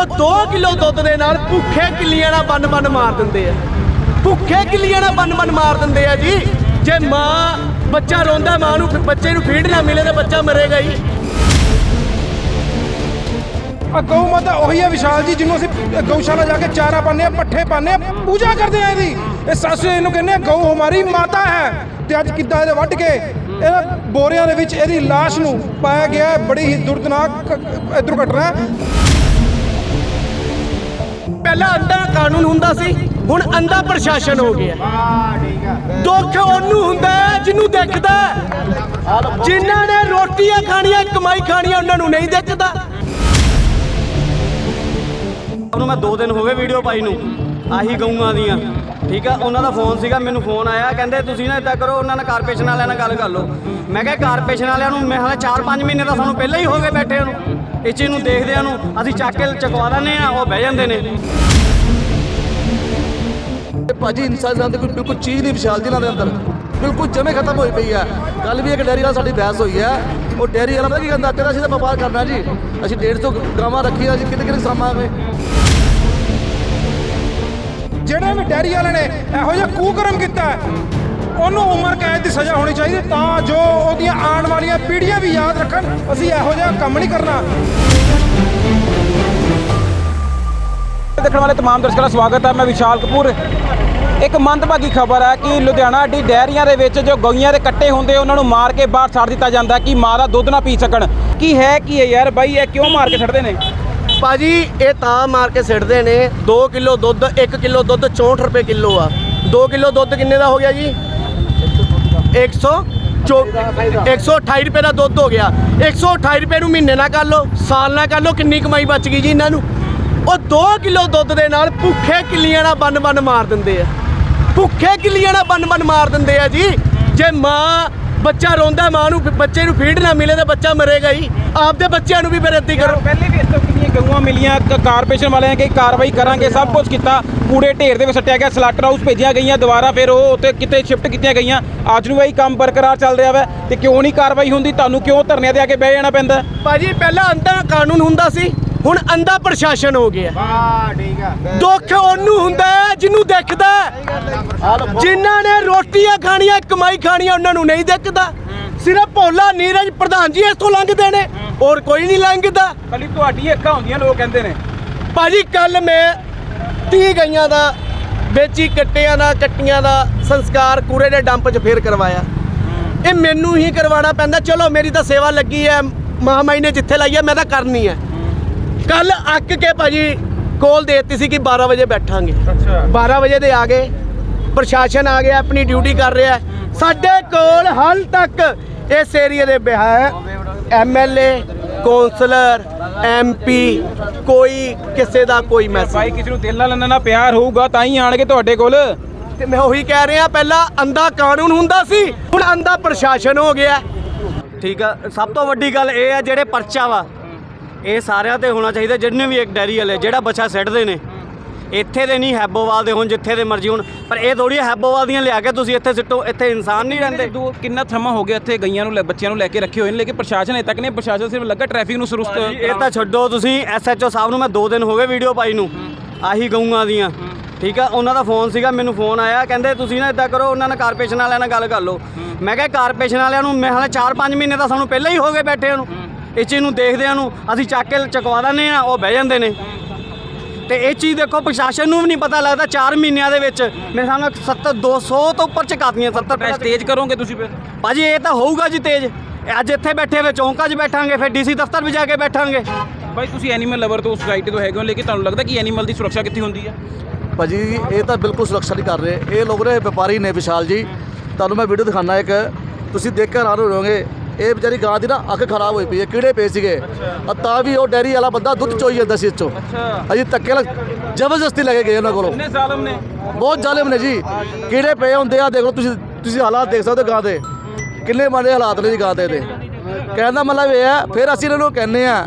ਉਹ 2 ਕਿਲੋ ਦੁੱਧ ਦੇ ਨਾਲ ਭੁੱਖੇ ਕਿੱਲੀਆਂ ਨਾਲ ਬੰਨ ਬੰਨ ਮਾਰ ਦਿੰਦੇ ਆ। ਭੁੱਖੇ ਕਿੱਲੀਆਂ ਨਾਲ ਬੰਨ ਬੰਨ ਮਾਰ ਦਿੰਦੇ ਆ ਜੀ। ਜੇ ਮਾਂ, ਬੱਚਾ ਰੋਂਦਾ, ਮਾਂ ਨੂੰ ਬੱਚੇ ਨੂੰ ਫੀਡ ਨਾ ਮਿਲੇ ਤਾਂ ਬੱਚਾ ਮਰੇਗਾ ਹੀ ਆ ਗਊ ਮਾਤਾ ਉਹੀ ਹੈ ਵਿਸ਼ਾਲ ਜੀ, ਜਿਹਨੂੰ ਅਸੀਂ ਗਊਸ਼ਾਲਾ ਜਾ ਕੇ ਚਾਰਾ ਪਾਉਂਦੇ ਆ ਪੱਠੇ ਪਾਉਂਦੇ ਆ ਪੂਜਾ ਕਰਦੇ ਆ ਇਹਦੀ। ਇਹ ਸੱਸ ਇਹਨੂੰ ਕਹਿੰਦੇ ਆ, ਗਊ ਹਮਾਰੀ ਮਾਤਾ ਹੈ। ਤੇ ਅੱਜ ਕਿੱਦਾਂ ਇਹਦੇ ਵੱਢ ਕੇ ਇਹ ਬੋਰਿਆਂ ਦੇ ਵਿੱਚ ਇਹਦੀ ਲਾਸ਼ ਨੂੰ ਪਾਇਆ ਗਿਆ ਬੜੀ ਹੀ ਦੁਰਦਨਾਕ ਇਹ ਦੁਰਘਟਨਾ ਪਹਿਲਾਂ ਅੰਧਾ ਕਾਨੂੰਨ ਹੁੰਦਾ ਸੀ, ਹੁਣ ਅੰਧਾ ਪ੍ਰਸ਼ਾਸਨ ਹੋ ਗਿਆ। ਦੁੱਖ ਉਹਨੂੰ ਹੁੰਦਾ ਜਿਹਨੂੰ ਦਿਖਦਾ ਜਿਨ੍ਹਾਂ ਨੇ ਰੋਟੀਆਂ ਖਾਣੀਆਂ, ਕਮਾਈ ਖਾਣੀਆਂ, ਉਹਨਾਂ ਨੂੰ ਨਹੀਂ ਦਿਖਦਾ। ਉਹਨੂੰ ਮੈਂ 2 ਦਿਨ ਹੋ ਗਏ ਵੀਡੀਓ ਪਾਈ ਨੂੰ, ਆਹੀ ਗਊਆਂ ਦੀਆਂ। ਠੀਕ ਆ, ਉਹਨਾਂ ਦਾ ਫੋਨ ਸੀਗਾ, ਮੈਨੂੰ ਫੋਨ ਆਇਆ, ਕਹਿੰਦੇ ਤੁਸੀਂ ਨਾ ਇਦਾਂ ਕਰੋ, ਉਹਨਾਂ ਨਾਲ ਕਾਰਪੋਰੇਸ਼ਨ ਵਾਲਿਆਂ ਨਾਲ ਗੱਲ ਕਰ ਲਓ। ਮੈਂ ਕਿਹਾ ਕਾਰਪੋਰੇਸ਼ਨ ਵਾਲਿਆਂ ਨੂੰ, ਮੈਂ ਹਾਲੇ 4-5 ਮਹੀਨੇ ਦਾ ਸਾਨੂੰ ਪਹਿਲਾਂ ਹੀ ਹੋ ਗਏ ਬੈਠੇ ਨੂੰ। ਇਹ ਚੀਜ਼ ਨੂੰ ਦੇਖਦਿਆਂ ਨੂੰ ਅਸੀਂ ਚੱਕ ਕੇ ਚਕਵਾ ਦਿੰਦੇ ਆ ਉਹ ਬਹਿ ਜਾਂਦੇ ਨੇ। ਤੇ ਭਾਜੀ ਇਨਸਾਨ ਦੇ ਕੋਈ ਬਿਲਕੁਲ ਚੀਜ਼ ਨਹੀਂ ਵਿਸ਼ਾਲ ਜੀ ਨਾਲ ਦੇ ਅੰਦਰ। ਬਿਲਕੁਲ ਜਮੇ ਖਤਮ ਹੋਈ ਪਈ ਹੈ। ਕੱਲ ਵੀ ਇੱਕ ਡੈਰੀ ਨਾਲ ਸਾਡੀ ਬਹਿਸ ਹੋਈ ਹੈ। ਉਹ ਡੈਰੀ ਵਾਲਾ ਪਤਾ ਕੀ ਕਹਿੰਦਾ ਕਹਿੰਦਾ ਅਸੀਂ ਤਾਂ ਵਪਾਰ ਕਰਨਾ ਜੀ। ਅਸੀਂ 150 ਗਾਵਾਂ ਰੱਖੀਆਂ ਜੀ ਕਿਤੇ ਕਿਤੇ ਸਾਮਾਂਗੇ ਜਿਹੜੇ ਵੀ ਡੈਰੀ ਵਾਲੇ ਨੇ ਇਹੋ ਜਿਹਾ ਕੂਕਰਮ ਕੀਤਾ ਹੈ, ਉਹਨੂੰ ਉਮਰ ਕੈਦ ਦੀ ਸਜ਼ਾ ਹੋਣੀ ਚਾਹੀਦੀ ਤਾਂ ਜੋ ਉਹਦੀਆਂ ਆਉਣ ਵਾਲੀਆਂ ਪੀੜ੍ਹੀਆਂ ਵੀ ਯਾਦ ਰੱਖਣ ਅਸੀਂ ਇਹੋ ਜਿਹਾ ਕੰਮ ਨਹੀਂ ਕਰਨਾ ਦੇਖਣ ਵਾਲੇ तमाम ਦਰਸ਼ਕਾਂ ਦਾ ਸਵਾਗਤ ਹੈ ਮੈਂ ਵਿਸ਼ਾਲ ਕਪੂਰ ਇੱਕ ਮੰਦਭਾਗੀ ਖਬਰ ਹੈ ਕਿ ਲੁਧਿਆਣਾ ਡੀ ਡੈਰੀਆਂ ਦੇ ਵਿੱਚ ਜੋ ਗਊਆਂ ਦੇ ਕੱਟੇ ਹੁੰਦੇ ਉਹਨਾਂ ਨੂੰ ਮਾਰ ਕੇ ਬਾਹਰ ਛੱਡ ਦਿੱਤਾ ਜਾਂਦਾ ਹੈ ਕਿ ਮਾਂ ਦਾ ਦੁੱਧ ਨਾ ਪੀ ਸਕਣ ਕੀ ਹੈ ਕੀ ਹੈ ਯਾਰ ਬਾਈ ਇਹ ਕਿਉਂ ਮਾਰ ਕੇ ਛੱਡਦੇ ਨੇ ਭਾਜੀ ਇਹ ਤਾਂ ਮਾਰ ਕੇ ਸਿੱਟਦੇ ਨੇ 2 ਕਿਲੋ ਦੁੱਧ 1 ਕਿਲੋ ਦੁੱਧ 64 ਰੁਪਏ ਕਿਲੋ ਆ 2 ਕਿਲੋ ਦੁੱਧ ਕਿੰਨੇ ਦਾ ਹੋ ਗਿਆ ਜੀ 100 ਚੋ 128 ਰੁਪਏ ਦਾ ਦੁੱਧ ਹੋ ਗਿਆ। 128 ਰੁਪਏ ਨੂੰ ਮਹੀਨੇ ਨਾਲ ਕਰ ਲਓ, ਸਾਲ ਨਾਲ ਕਰ ਲਓ, ਕਿੰਨੀ ਕਮਾਈ ਬਚ ਗਈ ਜੀ ਇਹਨਾਂ ਨੂੰ? ਉਹ 2 ਕਿਲੋ ਦੁੱਧ ਦੇ ਨਾਲ ਭੁੱਖੇ ਕਿੱਲੀਆਂ ਨਾਲ ਬੰਨ ਬੰਨ ਮਾਰ ਦਿੰਦੇ ਆ। ਭੁੱਖੇ ਕਿੱਲੀਆਂ ਨਾਲ ਬੰਨ ਬੰਨ ਮਾਰ ਦਿੰਦੇ ਆ ਜੀ। ਜੇ ਮਾਂ ਬੱਚਾ ਰੋਂਦਾ ਮਾਂ ਨੂੰ ਬੱਚੇ ਨੂੰ ਫੀਡ ਨਾ ਮਿਲੇ ਤਾਂ ਬੱਚਾ ਮਰੇਗਾ ਹੀ। ਆਪਦੇ ਬੱਚਿਆਂ ਨੂੰ ਵੀ ਬੇਨਤੀ ਕਰੋ। ਪਹਿਲੇ ਵੀ ਇੱਥੋਂ ਕਿੰਨੀਆਂ ਗਊਆਂ ਮਿਲੀਆਂ ਕਾਰਪੋਰੇਸ਼ਨ ਵਾਲਿਆਂ ਕਿ ਕਾਰਵਾਈ ਕਰਾਂਗੇ ਸਭ ਕੁਝ ਕੀਤਾ। ਕੂੜੇ ਢੇਰ ਦੇ ਵਿੱਚ ਸੱਟਿਆ ਗਿਆ ਸਲਾਟਰ ਹਾਊਸ ਭੇਜੀਆਂ ਗਈਆਂ ਦੁਬਾਰਾ ਫਿਰ ਉਹ ਉੱਥੇ ਕਿਤੇ ਸ਼ਿਫਟ ਕੀਤੀਆਂ ਗਈਆਂ। ਅੱਜ ਨੂੰ ਇਹੀ ਕੰਮ ਬਰਕਰਾਰ ਚੱਲ ਰਿਹਾ ਵਾ ਤੇ ਕਿਉਂ ਨਹੀਂ ਕਾਰਵਾਈ ਹੁੰਦੀ? ਤੁਹਾਨੂੰ ਕਿਉਂ ਧਰਨਿਆਂ ਤੇ ਆ ਕੇ ਬਹਿ ਜਾਣਾ ਪੈਂਦਾ? ਭਾਜੀ ਪਹਿਲਾਂ ਅੰਧਾ ਕਾਨੂੰਨ ਹੁੰਦਾ ਸੀ। ਹੁਣ ਅੰਧਾ ਪ੍ਰਸ਼ਾਸਨ ਹੋ ਗਿਆ। ਵਾਹ ਠੀਕ ਆ ਦੁੱਖ ਉਹਨੂੰ ਹੁੰਦਾ ਜਿਹਨੂੰ ਦਿਖਦਾ। ਜਿਨ੍ਹਾਂ ਨੇ ਰੋਟੀਆਂ ਖਾਣੀਆਂ ਕਮਾਈ ਖਾਣੀਆਂ ਉਹਨਾਂ ਨੂੰ ਨਹੀਂ ਦਿਖਦਾ। ਸਿਰਫ ਭੋਲਾ ਨੀਰਜ ਪ੍ਰਧਾਨ ਜੀ ਇੱਥੋਂ ਲੰਘਦੇ ਨੇ ਹੋਰ ਕੋਈ ਨਹੀਂ ਲੰਘਦਾ। ਕੱਲੀ ਤੁਹਾਡੀ ਅੱਖਾਂ ਹੁੰਦੀਆਂ ਲੋਕ ਕਹਿੰਦੇ ਨੇ। ਭਾਜੀ ਕੱਲ ਮੈਂ 30 ਗਈਆਂ ਦਾ ਵੇਚੀ ਕੱਟਿਆਂ ਦਾ ਕੱਟੀਆਂ ਦਾ ਸੰਸਕਾਰ ਕੂੜੇ ਦੇ ਡੰਪ 'ਚ ਫੇਰ ਕਰਵਾਇਆ। ਇਹ ਮੈਨੂੰ ਹੀ ਕਰਵਾਉਣਾ ਪੈਂਦਾ। ਚਲੋ ਮੇਰੀ ਤਾਂ ਸੇਵਾ ਲੱਗੀ ਹੈ ਮਹਾਮਾਈ ਨੇ ਜਿੱਥੇ ਲਾਈ ਹੈ ਮੈਂ ਤਾਂ ਕਰਨੀ ਹੈ। ਕੱਲ ਅੱਕ ਕੇ ਭਾਜੀ ਕੋਲ ਦੇਤੀ ਸੀ ਕਿ 12 ਵਜੇ ਬੈਠਾਂਗੇ। ਅੱਛਾ। 12 ਵਜੇ ਦੇ ਆ ਗਏ। ਪ੍ਰਸ਼ਾਸਨ ਆ ਗਿਆ ਆਪਣੀ ਡਿਊਟੀ ਕਰ ਰਿਹਾ। ਸਾਡੇ ਕੋਲ ਹਾਲ ਤੱਕ ਇਸ ਏਰੀਆ ਦੇ ਬਿਹਾਰ ਐਮਐਲਏ ਕੌਂਸਲਰ ਐਮਪੀ ਕੋਈ ਕਿਸੇ ਦਾ ਕੋਈ ਮੈਸੇਜ ਭਾਈ ਕਿਸੇ ਨੂੰ ਦਿਲ ਨਾਲ ਲੈਣਾ ਨਾ ਪਿਆਰ ਹੋਊਗਾ ਤਾਂ ਹੀ ਆਣਗੇ ਤੁਹਾਡੇ ਕੋਲ। ਤੇ ਮੈਂ ਉਹੀ ਕਹਿ ਰਿਹਾ ਪਹਿਲਾਂ ਅੰਧਾ ਕਾਨੂੰਨ ਹੁੰਦਾ ਸੀ ਹੁਣ ਅੰਧਾ ਪ੍ਰਸ਼ਾਸਨ ਹੋ ਗਿਆ। ਠੀਕ ਆ ਸਭ ਤੋਂ ਵੱਡੀ ਗੱਲ ਇਹ ਆ ਜਿਹੜੇ ਪਰਚਾ ਵਾ ਇਹ ਸਾਰਿਆਂ ਤੇ ਹੋਣਾ ਚਾਹੀਦਾ ਜਿੰਨੇ ਵੀ ਇੱਕ ਡੈਰੀ ਵਾਲੇ ਜਿਹੜਾ ਬੱਚਾ ਸਿੱਟਦੇ ਨੇ। ਇੱਥੇ ਦੇ ਨਹੀਂ ਹੈਬੋਵਾਲ ਦੇ ਹੁਣ ਜਿੱਥੇ ਦੇ ਮਰਜ਼ੀ ਹੁਣ। ਪਰ ਇਹ ਥੋੜੀ ਹੈਬੋਵਾਲ ਦੀਆਂ ਲਿਆ ਕੇ ਤੁਸੀਂ ਇੱਥੇ ਸਿੱਟੋ ਇੱਥੇ ਇਨਸਾਨ ਨਹੀਂ ਰਹਿੰਦੇ। ਦੋ ਕਿੰਨਾ ਸਮਾਂ ਹੋ ਗਿਆ ਇੱਥੇ ਗਈਆਂ ਨੂੰ ਬੱਚਿਆਂ ਨੂੰ ਲੈ ਕੇ ਰੱਖੇ ਹੋਏ ਨੇ ਲੇਕਿਨ ਪ੍ਰਸ਼ਾਸਨ ਅਜੇ ਤੱਕ ਨਹੀਂ ਪ੍ਰਸ਼ਾਸਨ ਸਿਰਫ ਲੱਗਾ ਟ੍ਰੈਫਿਕ ਨੂੰ ਸੁਰਸਤ ਇਹ ਤਾਂ ਛੱਡੋ ਤੁਸੀਂ ਐਸਐਚਓ ਸਾਹਿਬ ਨੂੰ ਮੈਂ 2 ਦਿਨ ਹੋ ਗਏ ਵੀਡੀਓ ਪਾਈ ਨੂੰ। ਆਹੀ ਗਊਆਂ ਦੀਆਂ। ਠੀਕ ਆ ਉਹਨਾਂ ਦਾ ਫੋਨ ਸੀਗਾ ਮੈਨੂੰ ਫੋਨ ਆਇਆ ਕਹਿੰਦੇ ਤੁਸੀਂ ਨਾ ਇਦਾਂ ਕਰੋ ਉਹਨਾਂ ਨਾਲ ਕਾਰਪੋਰੇਸ਼ਨ ਵਾਲਿਆਂ ਨਾਲ ਗੱਲ ਕਰ ਲਓ। ਮੈਂ ਕਿਹਾ ਕਾਰਪੋਰੇਸ਼ਨ ਵਾਲਿਆਂ ਨੂੰ ਮੈਂ ਹਾਲੇ 4-5 ਮਹੀਨੇ ਤਾਂ ਸਾਨੂੰ ਪਹਿਲਾਂ ਹੀ ਹੋ ਗਏ ਬੈਠੇ ਨੂੰ। ਇਹ ਚੀਜ਼ ਨੂੰ ਦੇਖਦਿਆਂ ਨੂੰ ਅਸੀਂ ਚੱਕ ਕੇ ਚਕਵਾ ਦਿੰਦੇ ਆ ਉਹ ਬਹਿ ਜਾਂਦੇ ਨੇ। ਤੇ ਇਹ ਚੀਜ਼ ਦੇਖੋ ਪ੍ਰਸ਼ਾਸਨ ਨੂੰ ਵੀ ਨਹੀਂ ਪਤਾ ਲੱਗਦਾ 4 ਮਹੀਨਿਆਂ ਦੇ ਵਿੱਚ ਮੇਰੇ ਸਾਹਮਣੇ 70 200 ਤੋਂ ਉੱਪਰ ਚਕਾਤੀਆਂ 70 ਪ੍ਰੈਸ ਤੇਜ਼ ਕਰੋਗੇ ਤੁਸੀਂ ਫਿਰ? ਭਾਜੀ ਇਹ ਤਾਂ ਹੋਊਗਾ ਜੀ ਤੇਜ਼। ਅੱਜ ਇੱਥੇ ਬੈਠੇ ਵੇ ਚੌਂਕਾਂ 'ਚ ਬੈਠਾਂਗੇ ਫਿਰ ਡੀਸੀ ਦਫ਼ਤਰ ਵੀ ਜਾ ਕੇ ਬੈਠਾਂਗੇ। ਭਾਈ ਤੁਸੀਂ ਐਨੀਮਲ ਲਵਰ ਤੋਂ ਸੁਸਾਇਟੀ ਤੋਂ ਹੈਗੇ ਹੋ ਲੇਕਿਨ ਤੁਹਾਨੂੰ ਲੱਗਦਾ ਕਿ ਐਨੀਮਲ ਦੀ ਸੁਰੱਖਿਆ ਕਿੱਥੇ ਹੁੰਦੀ ਹੈ ਭਾਜੀ ਇਹ ਤਾਂ ਬਿਲਕੁਲ ਸੁਰੱਖਿਆ ਨਹੀਂ ਕਰ ਰਹੇ। ਇਹ ਲੋਕ ਨੇ ਵਪਾਰੀ ਨੇ ਵਿਸ਼ਾਲ ਜੀ। ਤੁਹਾਨੂੰ ਮੈਂ ਵੀਡੀਓ ਦਿਖਾਣਾ ਇੱਕ। ਤੁਸੀਂ ਦੇਖ ਕੇ ਹੈਰਾਨ ਹੋ ਜਾਓਗੇ। ਇਹ ਵਿਚਾਰੀ ਗਾਂ ਦੀ ਨਾ ਅੱਖ ਖਰਾਬ ਹੋਈ ਪਈ ਹੈ ਕੀੜੇ ਪਏ ਸੀਗੇ। ਆ ਤਾਂ ਵੀ ਉਹ ਡੈਰੀ ਵਾਲਾ ਬੰਦਾ ਦੁੱਧ ਚੋਈ ਜਾਂਦਾ ਸੀ ਇੱਥੋਂ। ਅੱਛਾ। ਅਜੀ ਧੱਕੇ ਨਾਲ ਜ਼ਬਰਦਸਤੀ ਲੈ ਕੇ ਗਏ ਉਹਨਾਂ ਕੋਲੋਂ। ਕਿੰਨੇ ਜ਼ਾਲਮ ਨੇ? ਬਹੁਤ ਜ਼ਾਲਿਮ ਨੇ ਜੀ। ਕੀੜੇ ਪਏ ਹੁੰਦੇ ਆ ਦੇਖ ਲਓ ਤੁਸੀਂ ਤੁਸੀਂ ਹਾਲਾਤ ਦੇਖ ਸਕਦੇ ਹੋ ਗਾਂ ਦੇ। ਕਿੰਨੇ ਮਾੜੇ ਹਾਲਾਤ ਨੇ ਜੀ ਗਾਂ ਦੇ ਦੇ ਕਹਿਣ ਦਾ ਮਤਲਬ ਇਹ ਹੈ ਫਿਰ ਅਸੀਂ ਇਹਨਾਂ ਨੂੰ ਕਹਿੰਨੇ ਆ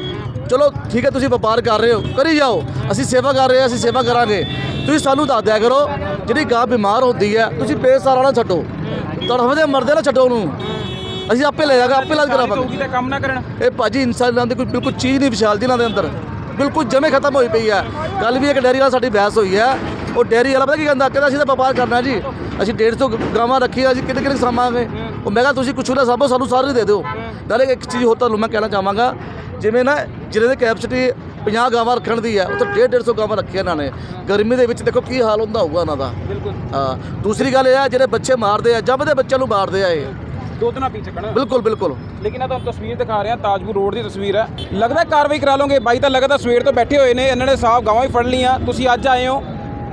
ਚਲੋ ਠੀਕ ਹੈ ਤੁਸੀਂ ਵਪਾਰ ਕਰ ਰਹੇ ਹੋ ਕਰੀ ਜਾਓ। ਅਸੀਂ ਸੇਵਾ ਕਰ ਰਹੇ ਹਾਂ ਅਸੀਂ ਸੇਵਾ ਕਰਾਂਗੇ। ਤੁਸੀਂ ਸਾਨੂੰ ਦੱਸ ਦਿਆ ਕਰੋ ਜਿਹੜੀ ਗਾਂ ਬਿਮਾਰ ਹੁੰਦੀ ਹੈ ਤੁਸੀਂ ਬੇਸਹਾਰਾ ਨਾ ਛੱਡੋ। ਤੜਫਦੇ ਮਰਦੇ ਨਾ ਛੱਡੋ ਉਹਨੂੰ। ਅਸੀਂ ਆਪੇ ਲੈ ਜਾਗਾ ਆਪੇ ਇਲਾਜ ਕਰਾਵਾਂਗੇ ਤਾਂ ਕੰਮ ਨਾ ਕਰਨ। ਇਹ ਭਾਜੀ ਇਨਸਾਨਾਂ ਦੀ ਕੋਈ ਬਿਲਕੁਲ ਚੀਜ਼ ਨਹੀਂ ਵਿਸ਼ਾਲ ਜੀ ਇਹਨਾਂ ਦੇ ਅੰਦਰ। ਬਿਲਕੁਲ ਜਮੇ ਖਤਮ ਹੋਈ ਪਈ ਹੈ। ਕੱਲ ਵੀ ਇੱਕ ਡੈਰੀ ਵਾਲਾ ਸਾਡੀ ਬਹਿਸ ਹੋਈ ਹੈ। ਉਹ ਡੈਰੀ ਵਾਲਾ ਪਤਾ ਕੀ ਕਹਿੰਦਾ? ਕਹਿੰਦਾ ਅਸੀਂ ਤਾਂ ਵਪਾਰ ਕਰਨਾ ਜੀ। ਅਸੀਂ 150 ਗਾਵਾਂ ਰੱਖੀਆਂ ਅਸੀਂ ਕਿਤੇ ਕਿਤੇ ਸਾਂਭਾਂਗੇ ਉਹ ਮੈਂ ਕਿਹਾ ਤੁਸੀਂ ਕੁਛ ਨਾ ਸਾਂਭੋ ਸਾਨੂੰ ਸਾਰੇ ਦੇ ਦਿਓ। ਨਾਲੇ ਇੱਕ ਚੀਜ਼ ਹੋਰ ਤੁਹਾਨੂੰ ਮੈਂ ਕਹਿਣਾ ਚਾਹਾਂਗਾ। ਜਿਵੇਂ ਨਾ ਜਿਹਦੇ ਦੀ ਕੈਪੈਸਿਟੀ 50 ਗਾਵਾਂ ਰੱਖਣ ਦੀ ਹੈ ਉੱਥੇ 1.5 150 ਗਾਵਾਂ ਰੱਖੀਆਂ ਇਹਨਾਂ ਨੇ। ਗਰਮੀ ਦੇ ਵਿੱਚ ਦੇਖੋ ਕੀ ਹਾਲ ਹੁੰਦਾ ਹੋਊਗਾ ਉਹਨਾਂ ਦਾ। ਬਿਲਕੁਲ। ਹਾਂ। ਦੂਸਰੀ ਗੱਲ ਇਹ ਆ ਜਿਹੜੇ ਬੱਚੇ ਮਾਰਦੇ ਆ ਜੰਮਦੇ ਬੱਚਿਆਂ ਨੂੰ ਮਾਰਦੇ ਆ ਇਹ। ਦੁੱਧ ਨਾ ਪੀ ਸਕਣ। ਬਿਲਕੁਲ ਬਿਲਕੁਲ। ਲੇਕਿਨ ਆ ਤੁਹਾਨੂੰ ਤਸਵੀਰ ਦਿਖਾ ਰਿਹਾ ਤਾਜਪੁਰ ਰੋਡ ਦੀ ਤਸਵੀਰ ਹੈ। ਲੱਗਦਾ ਕਾਰਵਾਈ ਕਰਾ ਲਓਗੇ। ਬਾਈ ਤਾਂ ਲੱਗਦਾ ਸਵੇਰ ਤੋਂ ਬੈਠੇ ਹੋਏ ਨੇ ਇਹਨਾਂ ਨੇ ਸਾਫ਼ ਗਾਵਾਂ ਵੀ ਫੜ ਲਈਆਂ। ਤੁਸੀਂ ਅੱਜ ਆਏ ਹੋ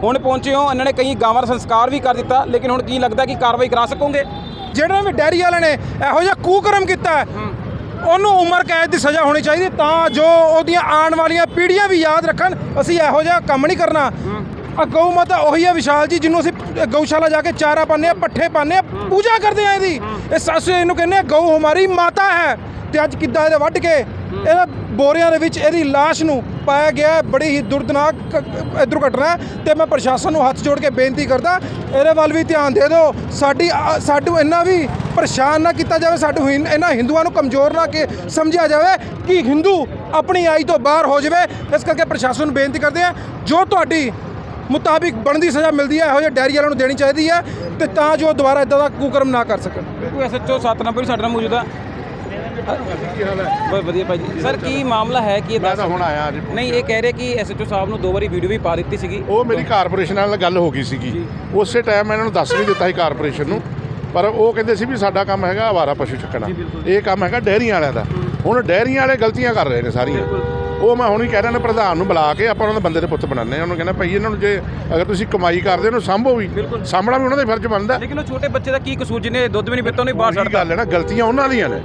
ਹੁਣ ਪਹੁੰਚੇ ਹੋ ਇਹਨਾਂ ਨੇ ਕਈ ਗਾਵਾਂ ਦਾ ਸੰਸਕਾਰ ਵੀ ਕਰ ਦਿੱਤਾ। ਲੇਕਿਨ ਹੁਣ ਕੀ ਲੱਗਦਾ ਕਿ ਕਾਰਵਾਈ ਕਰਾ ਸਕੋਗੇ? ਜਿਹੜੇ ਵੀ ਡੈਰੀ ਵਾਲੇ ਨੇ ਇਹੋ ਜਿਹਾ ਕੂਕਰਮ ਕੀਤਾ ਹੈ, ਉਹਨੂੰ ਉਮਰ ਕੈਦ ਦੀ ਸਜ਼ਾ ਹੋਣੀ ਚਾਹੀਦੀ ਤਾਂ ਜੋ ਉਹਦੀਆਂ ਆਉਣ ਵਾਲੀਆਂ ਪੀੜ੍ਹੀਆਂ ਵੀ ਯਾਦ ਰੱਖਣ। ਅਸੀਂ ਇਹੋ ਜਿਹਾ ਕੰਮ ਨਹੀਂ ਕਰਨਾ। ਆ ਗਊ ਮਾਤਾ ਉਹੀ ਹੈ ਵਿਸ਼ਾਲ ਜੀ ਜਿਹਨੂੰ ਅਸੀਂ ਗਊਸ਼ਾਲਾ ਜਾ ਕੇ ਚਾਰਾ ਪਾਉਂਦੇ ਆ ਪੱਠੇ ਪਾਉਂਦੇ ਆ ਪੂਜਾ ਕਰਦੇ ਆ ਇਹਦੀ। ਇਹ ਸੱਸ ਇਹਨੂੰ ਕਹਿੰਦੇ ਆ ਗਊ ਹਮਾਰੀ ਮਾਤਾ ਹੈ। ਤੇ ਅੱਜ ਕਿੱਦਾਂ ਇਹਦੇ ਵੱਢ ਕੇ ਇਹਦਾ ਬੋਰਿਆਂ ਦੇ ਵਿੱਚ ਇਹਦੀ ਲਾਸ਼ ਨੂੰ ਪਾਇਆ ਗਿਆ ਹੈ। ਬੜੀ ਹੀ ਦੁਰਦਨਾਕ ਦੁਰਘਟਨਾ ਤੇ ਮੈਂ ਪ੍ਰਸ਼ਾਸਨ ਨੂੰ ਹੱਥ ਜੋੜ ਕੇ ਬੇਨਤੀ ਕਰਦਾ ਇਹਦੇ ਵੱਲ ਵੀ ਧਿਆਨ ਦੇ ਦਿਓ। ਸਾਡੀ ਆ- ਸਾਡੂ ਇੰਨਾ ਵੀ ਪਰੇਸ਼ਾਨ ਨਾ ਕੀਤਾ ਜਾਵੇ ਸਾਡੂ ਇਹਨਾਂ ਹਿੰਦੂਆਂ ਨੂੰ ਕਮਜ਼ੋਰ ਨਾ ਕਿ ਸਮਝਿਆ ਜਾਵੇ ਕਿ ਹਿੰਦੂ ਆਪਣੀ ਆਈ ਤੋਂ ਬਾਹਰ ਹੋ ਜਾਵੇ। ਇਸ ਕਰਕੇ ਪ੍ਰਸ਼ਾਸਨ ਨੂੰ ਬੇਨਤੀ ਕਰਦੇ ਆ ਜੋ ਤੁਹਾਡੀ ਮੁਤਾਬਿਕ ਬਣਦੀ ਸਜ਼ਾ ਮਿਲਦੀ ਹੈ ਇਹੋ ਜਿਹੇ ਡੈਰੀ ਵਾਲਿਆਂ ਨੂੰ ਦੇਣੀ ਚਾਹੀਦੀ ਹੈ ਤੇ ਤਾਂ ਜੋ ਦੁਬਾਰਾ ਇਦਾਂ ਦਾ ਕੁਕਰਮ ਨਾ ਕਰ ਸਕਣ। ਬਿਲਕੁਲ ਐਸਐਚਓ ਸੱਤ ਨੰਬਰ ਵੀ ਸਾਡੇ ਨਾਲ ਮੌਜੂਦ ਹੈ? ਬਹੁਤ ਵਧੀਆ ਭਾਈ ਜੀ। ਸਰ ਕੀ ਮਾਮਲਾ ਹੈ ਕਿ ਇਹ ਮੈਂ ਦੱਸ ਹੁਣ ਆਇਆ ਅੱਜ ਨਹੀਂ ਇਹ ਕਹਿ ਰਹੇ ਕਿ ਐਸਐਚਓ ਸਾਹਿਬ ਨੂੰ ਦੋ ਵਾਰੀ ਵੀਡੀਓ ਵੀ ਪਾ ਦਿੱਤੀ ਸੀਗੀ। ਉਹ ਮੇਰੀ ਕਾਰਪੋਰੇਸ਼ਨ ਨਾਲ ਗੱਲ ਹੋ ਗਈ ਸੀਗੀ। ਉਸੇ ਟਾਈਮ ਮੈਂ ਇਹਨਾਂ ਨੂੰ ਦੱਸ ਵੀ ਦਿੱਤਾ ਸੀ ਕਾਰਪੋਰੇਸ਼ਨ ਨੂੰ। ਪਰ ਉਹ ਕਹਿੰਦੇ ਸੀ ਵੀ ਸਾਡਾ ਕੰਮ ਹੈਗਾ ਆਵਾਰਾ ਪਸ਼ੂ ਚੱਕਣਾ। ਇਹ ਕੰਮ ਹੈਗਾ ਡੈਰੀਆਂ ਵਾਲਿਆਂ ਦਾ। ਹੁਣ ਡੈਰੀਆਂ ਵਾਲੇ ਗਲਤੀਆਂ ਕਰ ਰਹੇ ਨੇ ਸਾਰੀਆਂ। ਉਹ ਮੈਂ ਹੁਣ ਹੀ ਕਹਿ ਰਿਹਾ ਨੇ ਪ੍ਰਧਾਨ ਨੂੰ ਬੁਲਾ ਕੇ ਆਪਾਂ ਉਹਨਾਂ ਦੇ ਬੰਦੇ ਦੇ ਪੁੱਤ ਬਣਾਉਂਦੇ ਹਾਂ। ਉਹਨੂੰ ਕਹਿੰਦਾ ਭਾਈ ਇਹਨਾਂ ਨੂੰ ਜੇ ਅਗਰ ਤੁਸੀਂ ਕਮਾਈ ਕਰਦੇ ਹੋ ਉਹਨੂੰ ਸਾਂਭੋ ਵੀ। ਸਾਂਭਣਾ ਵੀ ਉਹਨਾਂ ਦਾ ਫਰਜ਼ ਬਣਦਾ। ਲੇਕਿਨ ਉਹ ਛੋਟੇ ਬੱਚੇ ਦਾ ਕੀ ਕਸੂਰ ਜਿਹਨੇ ਦੁੱਧ ਵੀ ਨਹੀਂ ਪੀਤਾ ਉਹਨੇ ਬਾਹਰ ਛੱਡਤਾ। ਗੱਲ ਹੈ ਨਾ ਗਲਤੀਆਂ ਉਹਨਾਂ ਦੀਆਂ ਨੇ।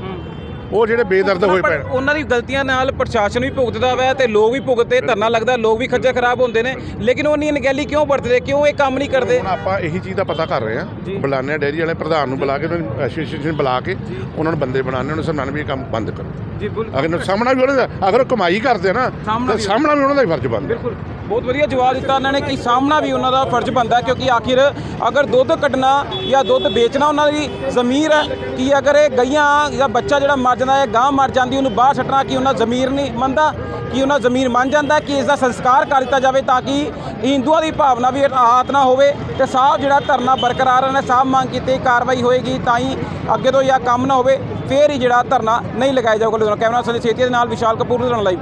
ਉਹ ਜਿਹੜੇ ਬੇਦਰਦ ਹੋਏ ਪਏ ਨੇ। ਉਹਨਾਂ ਦੀ ਗਲਤੀਆਂ ਨਾਲ ਪ੍ਰਸ਼ਾਸਨ ਵੀ ਭੁਗਤਦਾ ਵੈ ਤੇ ਲੋਕ ਵੀ ਭੁਗਤਦੇ ਧਰਨਾ ਲੱਗਦਾ ਲੋਕ ਵੀ ਖੱਜਲ ਖਰਾਬ ਹੁੰਦੇ ਨੇ। ਲੇਕਿਨ ਉਹ ਨਹੀਂ ਅਣਗਹਿਲੀ ਕਿਉਂ ਵਰਤਦੇ ਕਿਉਂ ਇਹ ਕੰਮ ਨਹੀਂ ਕਰਦੇ? ਹੁਣ ਆਪਾਂ ਇਹੀ ਚੀਜ਼ ਦਾ ਪਤਾ ਕਰ ਰਹੇ ਹਾਂ। ਹਾਂ ਡੈਰੀ ਵਾਲੇ ਪ੍ਰਧਾਨ ਨੂੰ ਬੁਲਾ ਕੇ ਉਹਨਾਂ ਨੂੰ ਐਸੋਸੀਏਸ਼ਨ ਬੁਲਾ ਕੇ ਉਹਨਾਂ ਨੂੰ ਬੰਦੇ ਬਣਾਉਂਦੇ ਉਹਨਾਂ ਨੂੰ ਸਮਝਾਉਣ ਵੀ ਇਹ ਕੰਮ ਬੰਦ ਕਰੋ। ਜੀ ਬਿਲਕੁਲ। ਅਗਰ ਸਾਹਮਣਾ ਵੀ ਉਹਨਾਂ ਦਾ ਅਗਰ ਉਹ ਕਮਾਈ ਕਰਦੇ ਆ ਨਾ ਸਾਹਮਣਾ ਤਾਂ ਵੀ- ਸਾਹਮਣਾ ਵੀ ਉਹਨਾਂ ਦਾ ਹੀ ਫਰਜ਼ ਬਣਦਾ। ਬਿਲਕੁਲ। ਬਹੁਤ ਵਧੀਆ ਜਵਾਬ ਦਿੱਤਾ ਉਹਨਾਂ ਨੇ ਕਿ ਸਾਹਮਣਾ ਵੀ ਉਹਨਾਂ ਦਾ ਫਰਜ਼ ਬਣਦਾ ਕਿਉਂਕਿ ਆਖਿਰ ਅਗਰ ਦੁੱਧ ਕੱਢਣਾ ਜਾਂ ਦੁੱਧ ਵੇਚਣਾ ਉਹਨਾਂ ਦੀ ਜ਼ਮੀਰ ਹੈ, ਕਿ ਅਗਰ ਇਹ ਗਈਆਂ ਜਾਂ ਬੱਚਾ ਜਿਹੜਾ ਮਰ ਜਾਂਦਾ ਹੈ ਗਾਂ ਮਰ ਜਾਂਦੀ, ਉਹਨੂੰ ਬਾਹਰ ਛੱਡਣਾ ਕਿ ਉਹਨਾਂ ਜ਼ਮੀਰ ਨਹੀਂ ਮੰਨਦਾ, ਕਿ ਉਹਨਾਂ ਜ਼ਮੀਰ ਮੰਨ ਜਾਂਦਾ, ਕਿ ਇਸ ਦਾ ਸੰਸਕਾਰ ਕਰ ਦਿੱਤਾ ਜਾਵੇ ਤਾਂ ਕਿ ਹਿੰਦੂਆਂ ਦੀ ਭਾਵਨਾ ਵੀ ਆਹਤ ਨਾ ਹੋਵੇ ਤੇ ਸਾਹ ਜਿਹੜਾ ਧਰਨਾ ਬਰਕਰਾਰ ਨੇ ਸਾਫ਼ ਮੰਗ ਕੀਤੀ, ਕਾਰਵਾਈ ਹੋਏਗੀ ਤਾਂ ਹੀ ਅੱਗੇ ਤੋਂ ਇਹ ਕੰਮ ਨਾ ਹੋਵੇ, ਫੇਰ ਹੀ ਜਿਹੜਾ ਧਰਨਾ ਨਹੀਂ ਲਗਾਇਆ ਜਾਊਗਾ ਲੁਧਿਆਣਾ ਕੈਮਰਾ ਸੰਜੇ ਸੇਤੀ ਦੇ ਨਾਲ ਵਿਸ਼ਾਲ ਕਪੂਰ ਲੁਧਿਆਣਾ ਲਾਈਵ